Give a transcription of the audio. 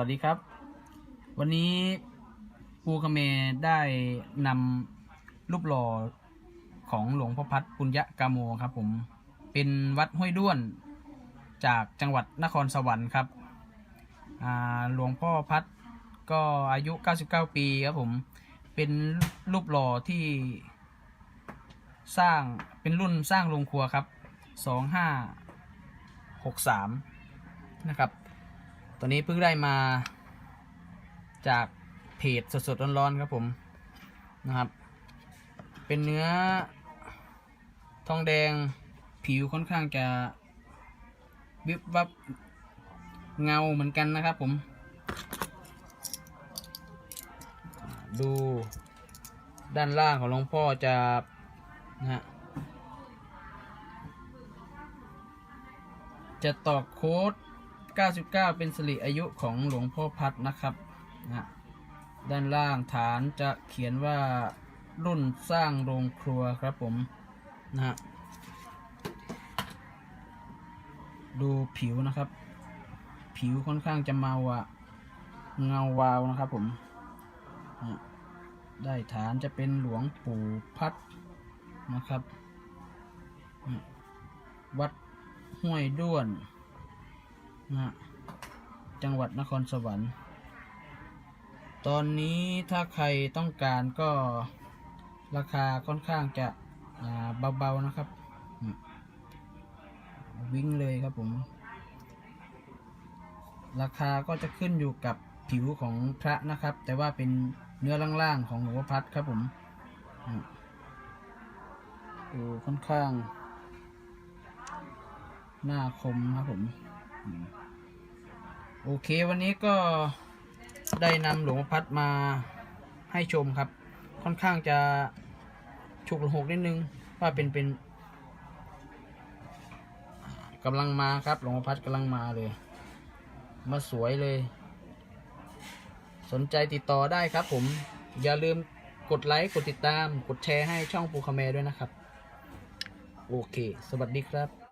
วัสดีครับ วันนี้ปูคเมได้นำรูปหล่อของหลวงพ่อพัดปุญญกาโมครับ ผมเป็นวัดห้วยด้วนจากจังหวัดนครสวรรค์ครับหลวงพ่อพัดก็อายุ 99 ปีครับผมเป็นรูปหล่อที่สร้างเป็นรุ่นสร้างโรงครัวครับ 2563 นะครับ ตอนนี้เพิ่งได้มา จากเพจสดๆร้อนๆครับผมนะครับ เป็นเนื้อ ทองแดงผิวค่อนข้างจะวิบวับเงาเหมือนกันนะครับผม ดูด้านล่างของหลวงพ่อจะนะฮะจะตอกโค้ด 99 เป็นสิริอายุของหลวงพ่อพัดนะครับนะด้านล่างฐานจะเขียนว่ารุ่นสร้างโรงครัวครับผมนะดูผิวนะครับ ผิวค่อนข้างจะเมาอะเงาวาวนะครับผมนะได้ฐานจะเป็นหลวงปู่พัดนะครับนะวัดห้วยด้วน นะฮะจังหวัดนครสวรรค์ ตอนนี้ถ้าใครต้องการก็ราคาค่อนข้างจะเบาๆนะครับ วิ่งเลยครับผม ราคาก็จะขึ้นอยู่กับผิวของพระนะครับ แต่ว่าเป็นเนื้อล่างๆของหลวงพ่อพัดครับผมดูค่อนข้าง หน้าคมครับผม โอเควันนี้ก็ได้นำหลวงพัดมาให้ชมครับ ค่อนข้างจะฉุกละหกนิดนึงว่าเป็นเป็นกำลังมาครับหลวงพัดกำลังมาเลย มาสวยเลย สนใจติดต่อได้ครับผมอย่าลืมกดไลค์ กดติดตาม กดแชร์ให้ช่องปูคาเมด้วยนะครับ โอเค สวัสดีครับ